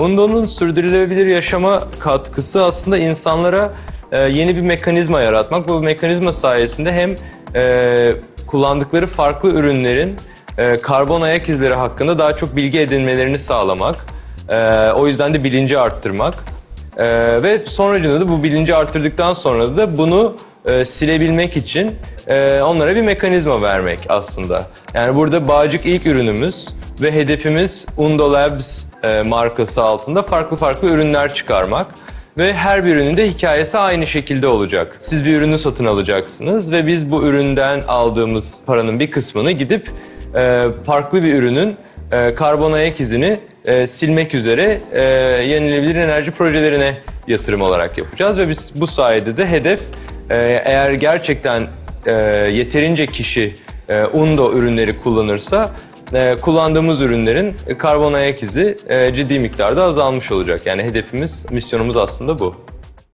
Undo'nun sürdürülebilir yaşama katkısı aslında insanlara e, yeni bir mekanizma yaratmak. Bu mekanizma sayesinde hem e, kullandıkları farklı ürünlerin e, karbon ayak izleri hakkında daha çok bilgi edinmelerini sağlamak. O yüzden de bilinci arttırmak. Ve sonucunda da bu bilinci arttırdıktan sonra da bunu silebilmek için onlara bir mekanizma vermek aslında. Yani burada Bağcık ilk ürünümüz ve hedefimiz Undo Labs e, markası altında farklı farklı ürünler çıkarmak. Ve her bir ürünün de hikayesi aynı şekilde olacak. Siz bir ürünü satın alacaksınız ve biz bu üründen aldığımız paranın bir kısmını gidip e, farklı bir ürünün e, karbon ayak izini e, silmek üzere e, yenilebilir enerji projelerine yatırım olarak yapacağız ve biz bu sayede de hedef e, eğer gerçekten e, yeterince kişi e, Undo ürünleri kullanırsa e, kullandığımız ürünlerin karbon ayak izi e, ciddi miktarda azalmış olacak. Yani hedefimiz, misyonumuz aslında bu.